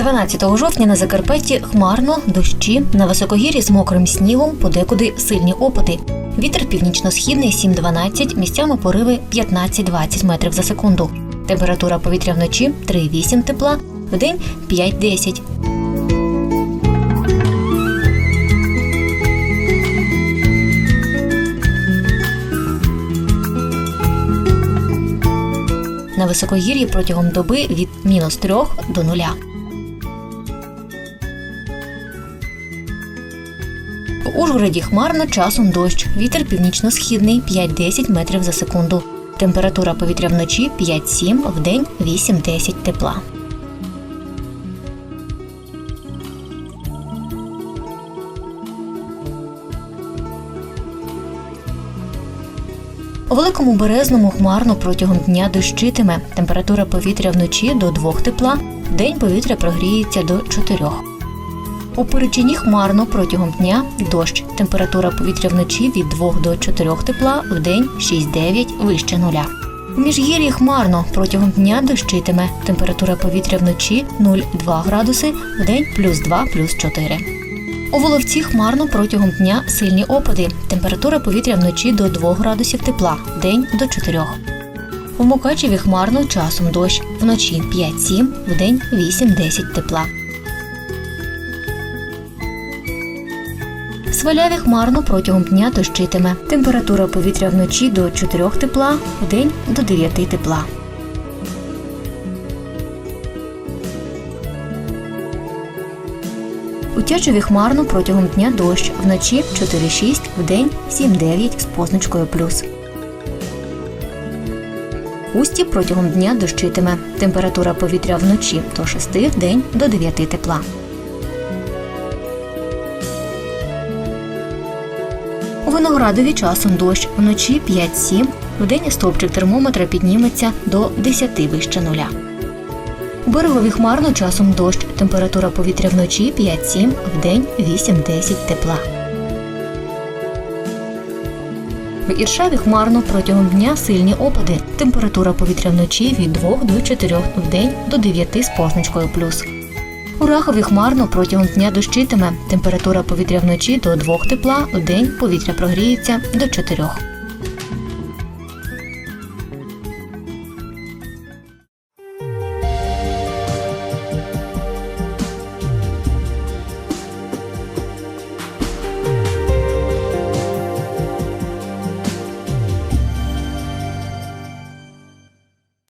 12 жовтня на Закарпатті хмарно, дощі, на високогір'ї з мокрим снігом, подекуди сильні опади. Вітер північно-східний 7-12, місцями пориви 15-20 метрів за секунду. Температура повітря вночі 3,8 тепла, вдень 5-10. На високогір'ї протягом доби від мінус 3 до 0. В Ужгороді хмарно часом дощ. Вітер північно-східний 5-10 метрів за секунду. Температура повітря вночі 5-7, вдень 8-10 тепла. У великому березному хмарно протягом дня дощитиме. Температура повітря вночі до 2 тепла, вдень повітря прогріється до 4. У Перечині хмарно протягом дня дощ. Температура повітря вночі від 2 до 4 тепла, вдень 6-9 вище нуля. У Міжгір'ї хмарно протягом дня дощитиме. Температура повітря вночі 0,2 градуси, вдень плюс 2, плюс 4. У Воловці хмарно протягом дня сильні опади. Температура повітря вночі до 2 градусів тепла, вдень до 4. У Мукачеві хмарно часом дощ. Вночі 5-7, вдень 8-10 тепла. Сваляві хмарно протягом дня дощитиме. Температура повітря вночі до 4 тепла, вдень до 9 тепла. У Тячеві хмарно протягом дня дощ. Вночі 4-6, вдень 7-9 з позначкою плюс. Усті протягом дня дощитиме. Температура повітря вночі до 6, вдень до 9 тепла. У Виноградові часом дощ. Вночі 5-7, вдень стовпчик термометра підніметься до 10 вище нуля. У берегові хмарно часом дощ. Температура повітря вночі 5-7, вдень 8-10 тепла. В Іршаві хмарно протягом дня сильні опади. Температура повітря вночі від 2 до 4, вдень до 9 з позначкою плюс. У Рахові хмарно протягом дня дощитиме. Температура повітря вночі до 2 тепла, у день повітря прогріється до 4.